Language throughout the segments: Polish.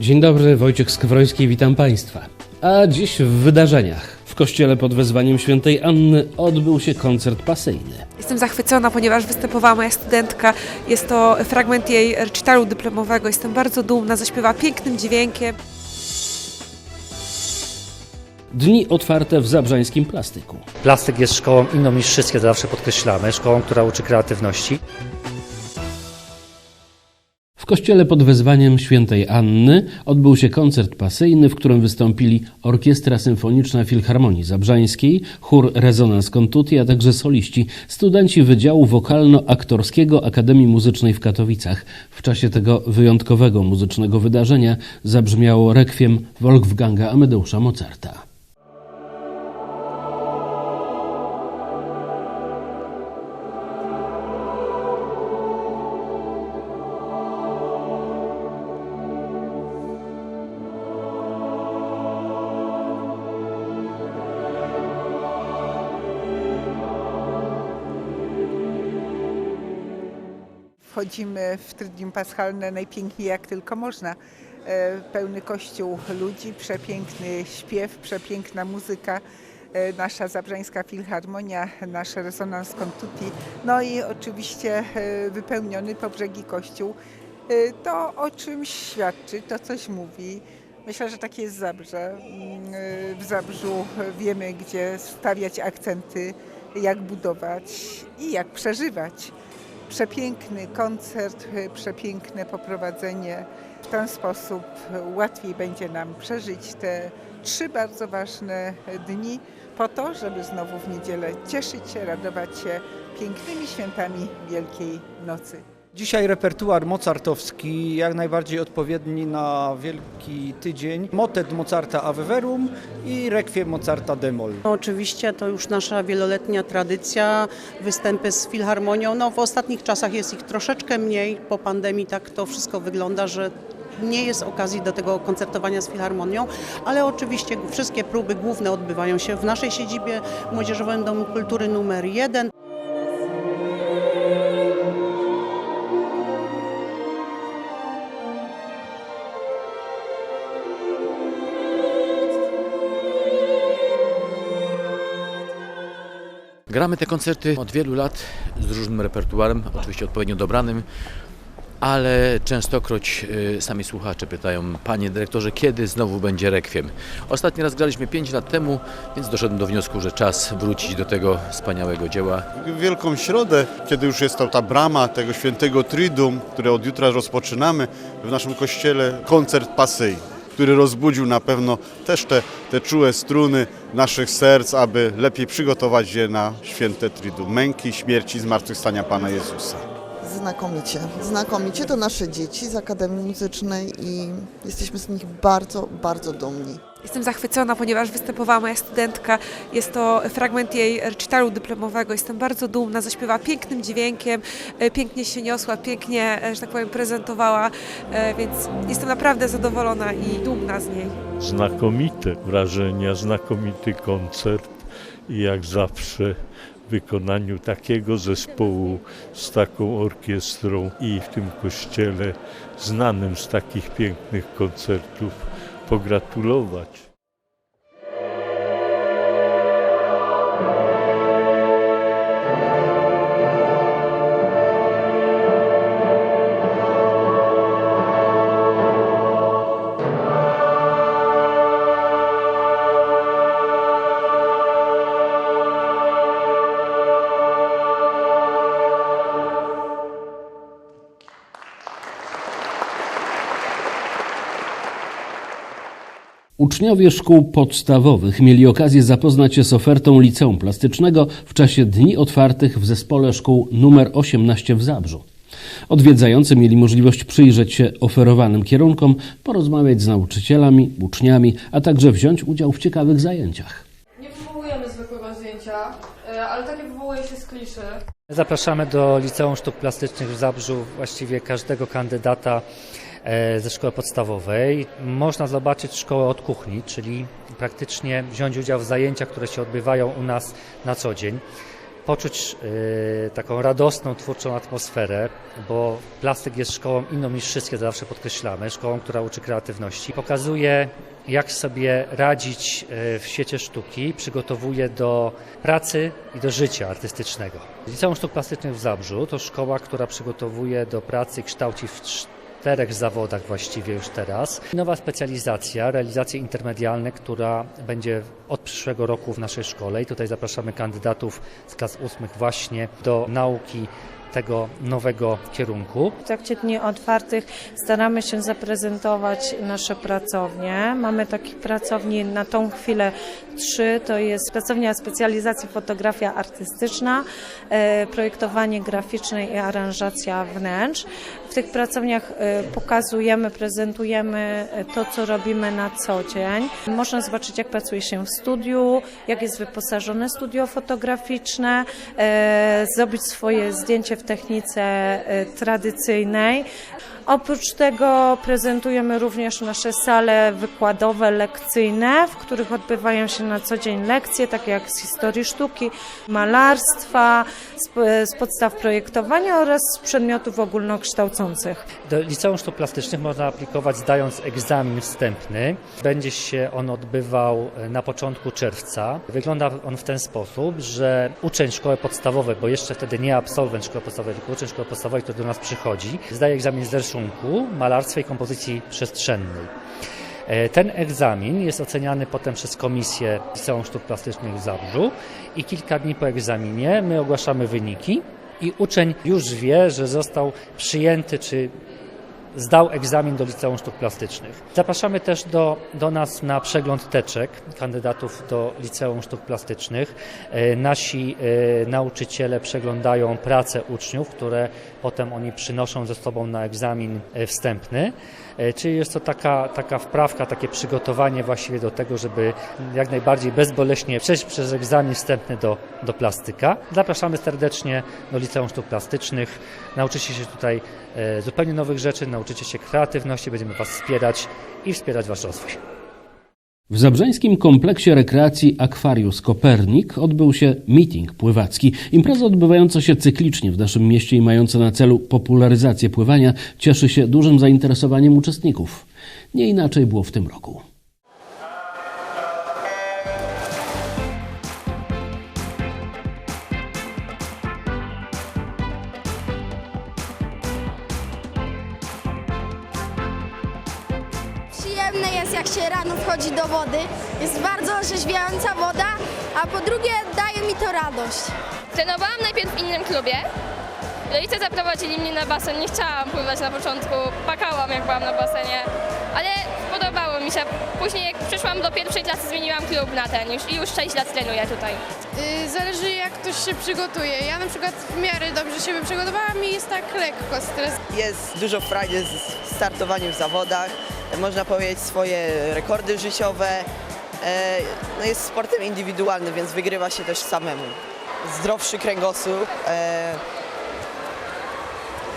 Dzień dobry, Wojciech Skowroński, witam Państwa. A dziś w wydarzeniach. W kościele pod wezwaniem świętej Anny odbył się koncert pasyjny. Jestem zachwycona, ponieważ występowała moja studentka. Jest to fragment jej recitalu dyplomowego. Jestem bardzo dumna, zaśpiewała pięknym dźwiękiem. Dni otwarte w zabrzańskim plastyku. Plastyk jest szkołą inną niż wszystkie, to zawsze podkreślamy, szkołą, która uczy kreatywności. W kościele pod wezwaniem świętej Anny odbył się koncert pasyjny, w którym wystąpili Orkiestra Symfoniczna Filharmonii Zabrzańskiej, chór Rezonans Contuti, a także soliści, studenci Wydziału Wokalno-Aktorskiego Akademii Muzycznej w Katowicach. W czasie tego wyjątkowego muzycznego wydarzenia zabrzmiało rekwiem Wolfganga Amadeusza Mozarta. Wchodzimy w Trydium Paschalne najpiękniej jak tylko można. E, Pełny kościół ludzi, przepiękny śpiew, przepiękna muzyka, e, nasza Zabrzańska Filharmonia, nasz Resonans Contuti, no i oczywiście e, wypełniony po brzegi kościół. To o czymś świadczy, to coś mówi. Myślę, że takie jest Zabrze. Mm, W Zabrzu wiemy, gdzie stawiać akcenty, jak budować i jak przeżywać przepiękny koncert, y, przepiękne poprowadzenie. W ten sposób łatwiej będzie nam przeżyć te trzy bardzo ważne dni po to, żeby znowu w niedzielę cieszyć się, radować się pięknymi świętami Wielkiej Nocy. Dzisiaj repertuar mozartowski, jak najbardziej odpowiedni na Wielki Tydzień. Motet Mozarta Ave Verum i Requiem Mozarta Demol. No, Oczywiście to już nasza wieloletnia tradycja, występy z filharmonią. No, w ostatnich czasach jest ich troszeczkę mniej. Po pandemii tak to wszystko wygląda, że nie jest okazji do tego koncertowania z filharmonią, ale oczywiście wszystkie próby główne odbywają się w naszej siedzibie Młodzieżowym Domu Kultury numer 1. Gramy te koncerty od wielu lat z różnym repertuarem, oczywiście odpowiednio dobranym, ale częstokroć y, sami słuchacze pytają, panie dyrektorze, kiedy znowu będzie rekwiem? Ostatni raz graliśmy 5 lat temu, więc doszedłem do wniosku, że czas wrócić do tego wspaniałego dzieła. Wielką Środę, kiedy już jest ta brama tego świętego Triduum, które od jutra rozpoczynamy w naszym kościele, koncert Pasej, który rozbudził na pewno też te, te czułe struny naszych serc, aby lepiej przygotować je na święte Triduum, męki, śmierci, zmartwychwstania Pana Jezusa. Znakomicie. Znakomicie to nasze dzieci z Akademii Muzycznej i jesteśmy z nich bardzo, bardzo dumni. Jestem zachwycona, ponieważ występowała moja studentka. Jest to fragment jej recitalu dyplomowego. Jestem bardzo dumna, zaśpiewała pięknym dźwiękiem, e, pięknie się niosła, pięknie, e, że tak powiem, prezentowała, e, więc jestem naprawdę zadowolona i dumna z niej. znakomite wrażenia, znakomity koncert i jak zawsze wykonaniu takiego zespołu z taką orkiestrą i w tym kościele znanym z takich pięknych koncertów pogratulować. Uczniowie szkół podstawowych mieli okazję zapoznać się z ofertą Liceum Plastycznego w czasie Dni Otwartych w Zespole Szkół nr 18 w Zabrzu. Odwiedzający mieli możliwość przyjrzeć się oferowanym kierunkom, porozmawiać z nauczycielami, uczniami, a także wziąć udział w ciekawych zajęciach. Nie wywołujemy zwykłego zdjęcia, e, ale takie wywołuje się z kliszy. Zapraszamy do Liceum Sztuk Plastycznych w Zabrzu właściwie każdego kandydata ze szkoły podstawowej. Można zobaczyć szkołę od kuchni, czyli praktycznie wziąć udział w zajęciach, które się odbywają u nas na co dzień. poczuć y, taką radosną, twórczą atmosferę, bo plastyk jest szkołą inną niż wszystkie, zawsze podkreślamy, szkołą, która uczy kreatywności. Pokazuje, jak sobie radzić y, w świecie sztuki, przygotowuje do pracy i do życia artystycznego. Liceum Sztuk Plastycznych w Zabrzu to szkoła, która przygotowuje do pracy i kształci w czterech zawodach właściwie już teraz. Nowa specjalizacja, realizacje intermedialne, która będzie od przyszłego roku w naszej szkole i tutaj zapraszamy kandydatów z klas ósmych właśnie do nauki tego nowego kierunku. W trakcie dni otwartych staramy się zaprezentować nasze pracownie. Mamy takich pracowni na tą chwilę trzy. To jest pracownia specjalizacji fotografia artystyczna, e, projektowanie graficzne i aranżacja wnętrz. Tych pracowniach e, pokazujemy, prezentujemy e, to, co robimy na co dzień. Można zobaczyć, jak pracuje się w studiu, jak jest wyposażone studio fotograficzne, e, zrobić swoje zdjęcie w technice tradycyjnej. Oprócz tego prezentujemy również nasze sale wykładowe, lekcyjne, w których odbywają się na co dzień lekcje, takie jak z historii sztuki, malarstwa, z, z podstaw projektowania oraz z przedmiotów ogólnokształcących. Do Liceum Sztuk Plastycznych można aplikować zdając egzamin wstępny. Będzie się on odbywał e, na początku czerwca. Wygląda on w ten sposób, że uczeń szkoły podstawowej, bo jeszcze wtedy nie absolwent szkoły podstawowej, tylko uczeń szkoły podstawowej, który do nas przychodzi, zdaje egzamin z rysunku, malarstwa i kompozycji przestrzennej. E, Ten egzamin jest oceniany potem przez Komisję Liceum Sztuk Plastycznych w Zabrzu i kilka dni po egzaminie my ogłaszamy wyniki i uczeń już wie, że został przyjęty czy zdał egzamin do Liceum Sztuk Plastycznych. Zapraszamy też do, do nas na przegląd teczek kandydatów do Liceum Sztuk Plastycznych. E, Nasi e, nauczyciele przeglądają pracę uczniów, które potem oni przynoszą ze sobą na egzamin e, wstępny. E, Czyli jest to taka, taka wprawka, takie przygotowanie właściwie do tego, żeby jak najbardziej bezboleśnie przejść przez egzamin wstępny do, do plastyka. Zapraszamy serdecznie do Liceum Sztuk Plastycznych. Nauczycie się tutaj e, zupełnie nowych rzeczy, nauczycie się kreatywności, będziemy Was wspierać i wspierać Wasz rozwój. W zabrzeńskim kompleksie rekreacji Akwarius Kopernik odbył się meeting pływacki. Impreza odbywająca się cyklicznie w naszym mieście i mająca na celu popularyzację pływania cieszy się dużym zainteresowaniem uczestników. Nie inaczej było w tym roku. Przyjemne jest jak się rano wchodzi do wody. Jest bardzo orzeźwiająca woda, a po drugie daje mi to radość. Trenowałam najpierw w innym klubie. Rodzice zaprowadzili mnie na basen. Nie chciałam pływać na początku. Pakałam jak byłam na basenie. Ale podobało mi się. Później jak przyszłam do pierwszej klasy zmieniłam klub na ten już i już 6 lat trenuję tutaj. Zależy jak ktoś się przygotuje. Ja na przykład w miarę dobrze się przygotowałam i jest tak lekko stres. Jest dużo frajdy z startowaniem w zawodach, można powiedzieć swoje rekordy życiowe. E, No jest sportem indywidualnym, więc wygrywa się też samemu. Zdrowszy kręgosłup, e,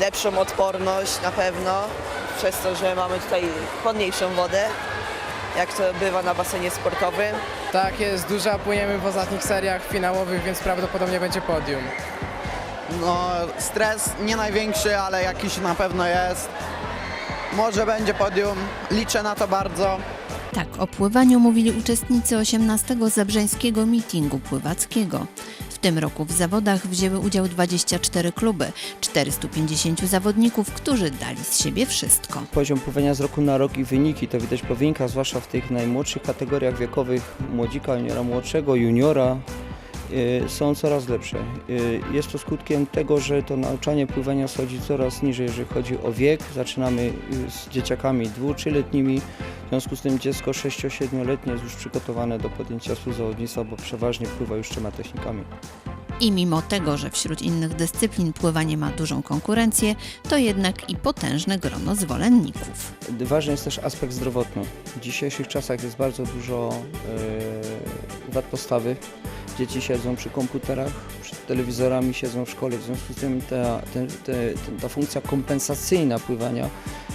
lepszą odporność na pewno, przez to, że mamy tutaj chłodniejszą wodę, jak to bywa na basenie sportowym. Tak, jest duża, płyniemy w ostatnich seriach finałowych, więc prawdopodobnie będzie podium. No, stres nie największy, ale jakiś na pewno jest. Może będzie podium, liczę na to bardzo. Tak o pływaniu mówili uczestnicy 18 zabrzeńskiego mitingu pływackiego. W tym roku w zawodach wzięły udział 24 kluby, 450 zawodników, którzy dali z siebie wszystko. Poziom pływania z roku na rok i wyniki to widać po wynikach, zwłaszcza w tych najmłodszych kategoriach wiekowych, młodzika, juniora młodszego, juniora, są coraz lepsze. Y, Jest to skutkiem tego, że to nauczanie pływania schodzi coraz niżej, jeżeli chodzi o wiek. Zaczynamy y, z dzieciakami dwu, trzyletnimi, w związku z tym dziecko 6-7-letnie jest już przygotowane do podjęcia współzawodnictwa, bo przeważnie pływa już trzema technikami. I mimo tego, że wśród innych dyscyplin pływanie ma dużą konkurencję, to jednak i potężne grono zwolenników. Ważny jest też aspekt zdrowotny. W dzisiejszych czasach jest bardzo dużo e, wad postawy. Dzieci siedzą przy komputerach, przed telewizorami, siedzą w szkole, w związku z tym ta, ta funkcja kompensacyjna pływania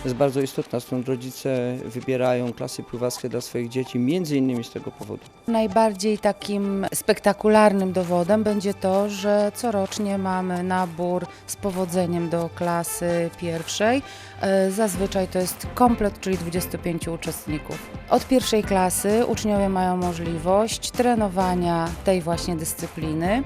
jest bardzo istotna, stąd rodzice wybierają klasy pływackie dla swoich dzieci między innymi z tego powodu. Najbardziej takim spektakularnym dowodem będzie to, że corocznie mamy nabór z powodzeniem do klasy pierwszej. E, Zazwyczaj to jest komplet, czyli 25 uczestników. Od pierwszej klasy uczniowie mają możliwość trenowania tej właśnie dyscypliny.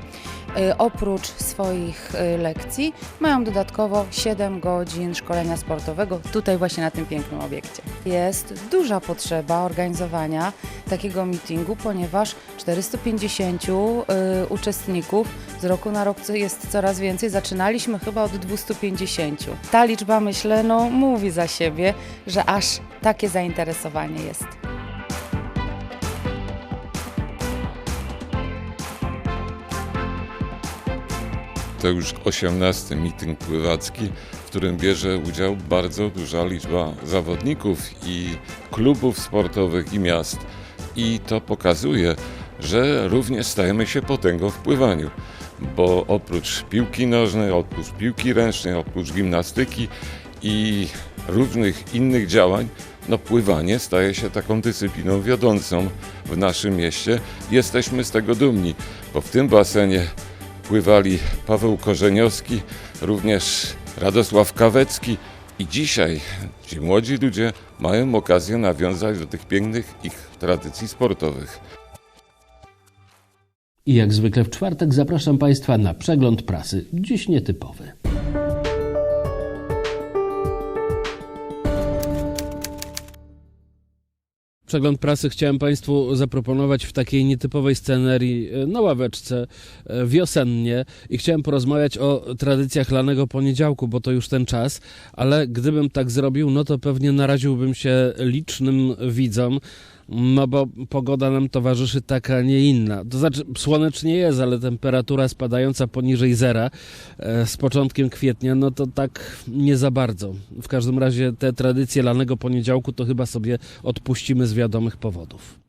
E, Oprócz swoich e, lekcji mają dodatkowo 7 godzin szkolenia sportowego tutaj właśnie na tym pięknym obiekcie. Jest duża potrzeba organizowania takiego meetingu, ponieważ 450 y, uczestników z roku na rok jest coraz więcej. Zaczynaliśmy chyba od 250. Ta liczba myślę no, mówi za siebie, że aż takie zainteresowanie jest. To już 18 meeting pływacki, w którym bierze udział bardzo duża liczba zawodników i klubów sportowych i miast. I to pokazuje, że również stajemy się potęgą w pływaniu, bo oprócz piłki nożnej, oprócz piłki ręcznej, oprócz gimnastyki i różnych innych działań, no pływanie staje się taką dyscypliną wiodącą w naszym mieście. Jesteśmy z tego dumni, bo w tym basenie pływali Paweł Korzeniowski, również Radosław Kawecki i dzisiaj ci młodzi ludzie mają okazję nawiązać do tych pięknych ich tradycji sportowych. I jak zwykle w czwartek zapraszam Państwa na przegląd prasy, dziś nietypowy. Przegląd prasy chciałem Państwu zaproponować w takiej nietypowej scenerii e, na ławeczce e, wiosennie. I chciałem porozmawiać o tradycjach lanego poniedziałku, bo to już ten czas, ale gdybym tak zrobił, no to pewnie naraziłbym się licznym widzom, no bo pogoda nam towarzyszy taka, nie inna. To znaczy, słonecznie jest, ale temperatura spadająca poniżej zera e, z początkiem kwietnia, no to tak nie za bardzo. W każdym razie te tradycje lanego poniedziałku to chyba sobie odpuścimy z wiadomych powodów.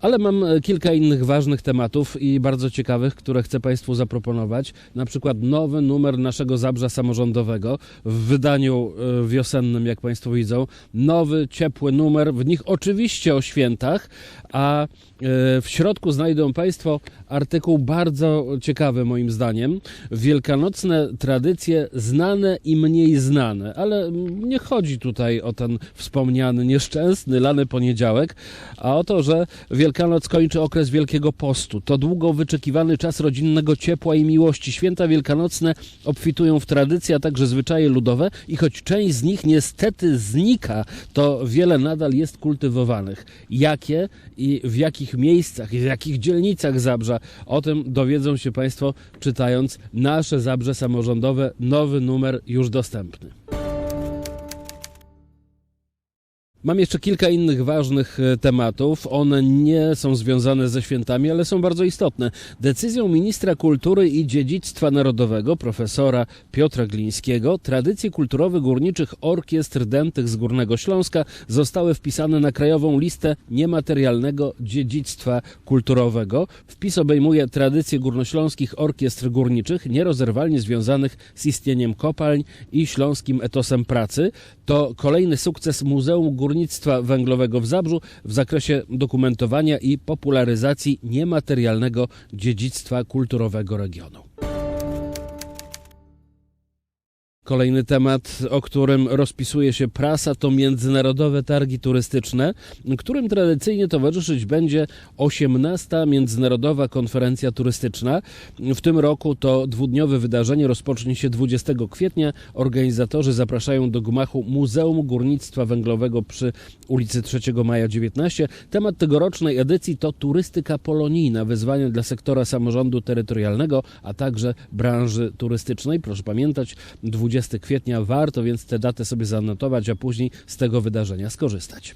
Ale mam e, kilka innych ważnych tematów i bardzo ciekawych, które chcę Państwu zaproponować. Na przykład nowy numer naszego Zabrza Samorządowego w wydaniu e, wiosennym, jak Państwo widzą. Nowy, ciepły numer, w nich oczywiście o świętach, a e, w środku znajdą Państwo artykuł bardzo ciekawy moim zdaniem. Wielkanocne tradycje znane i mniej znane, ale nie chodzi tutaj o ten wspomniany nieszczęsny lany poniedziałek, a o to, że Wielkanoc kończy okres Wielkiego Postu. To długo wyczekiwany czas rodzinnego ciepła i miłości. Święta wielkanocne obfitują w tradycje, a także zwyczaje ludowe i choć część z nich niestety znika, to wiele nadal jest kultywowanych. Jakie i w jakich miejscach i w jakich dzielnicach Zabrza, o tym dowiedzą się Państwo czytając nasze Zabrze Samorządowe, nowy numer już dostępny. Mam jeszcze kilka innych ważnych e, tematów. One nie są związane ze świętami, ale są bardzo istotne. Decyzją ministra kultury i dziedzictwa narodowego, profesora Piotra Glińskiego, tradycje kulturowe górniczych orkiestr dętych z Górnego Śląska zostały wpisane na krajową listę niematerialnego dziedzictwa kulturowego. Wpis obejmuje tradycje górnośląskich orkiestr górniczych, nierozerwalnie związanych z istnieniem kopalń i śląskim etosem pracy. To kolejny sukces Muzeum Górnictwa Węglowego w Zabrzu w zakresie dokumentowania i popularyzacji niematerialnego dziedzictwa kulturowego regionu. Kolejny temat, o którym rozpisuje się prasa, to międzynarodowe targi turystyczne, którym tradycyjnie towarzyszyć będzie 18. Międzynarodowa Konferencja Turystyczna. W tym roku to dwudniowe wydarzenie rozpocznie się 20 kwietnia. Organizatorzy zapraszają do gmachu Muzeum Górnictwa Węglowego przy ulicy 3 Maja 19. Temat tegorocznej edycji to turystyka polonijna, wyzwania dla sektora samorządu terytorialnego, a także branży turystycznej. Proszę pamiętać, 20 kwietnia warto więc tę datę sobie zanotować, a później z tego wydarzenia skorzystać.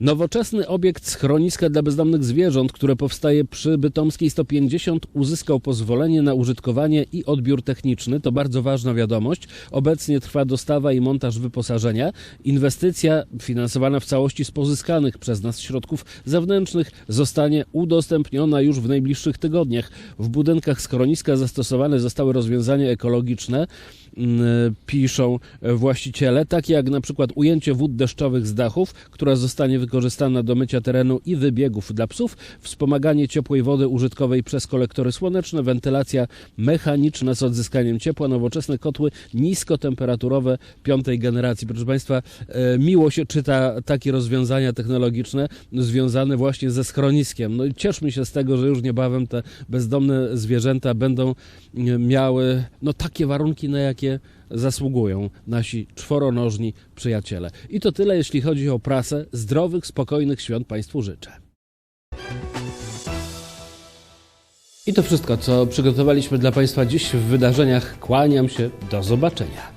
Nowoczesny obiekt schroniska dla bezdomnych zwierząt, które powstaje przy Bytomskiej 150, uzyskał pozwolenie na użytkowanie i odbiór techniczny. To bardzo ważna wiadomość. Obecnie trwa dostawa i montaż wyposażenia. Inwestycja, finansowana w całości z pozyskanych przez nas środków zewnętrznych, zostanie udostępniona już w najbliższych tygodniach. W budynkach schroniska zastosowane zostały rozwiązania ekologiczne, mm, piszą właściciele, takie jak na przykład ujęcie wód deszczowych z dachów, która zostanie wykorzystana do mycia terenu i wybiegów dla psów, wspomaganie ciepłej wody użytkowej przez kolektory słoneczne, wentylacja mechaniczna z odzyskaniem ciepła, nowoczesne kotły niskotemperaturowe piątej generacji. Proszę Państwa, e, miło się czyta takie rozwiązania technologiczne związane właśnie ze schroniskiem. No i cieszmy się z tego, że już niebawem te bezdomne zwierzęta będą e, miały no, takie warunki, na jakie zasługują nasi czworonożni przyjaciele. I to tyle, jeśli chodzi o prasę. Zdrowych, spokojnych świąt Państwu życzę. I to wszystko, co przygotowaliśmy dla Państwa dziś w wydarzeniach. Kłaniam się. Do zobaczenia.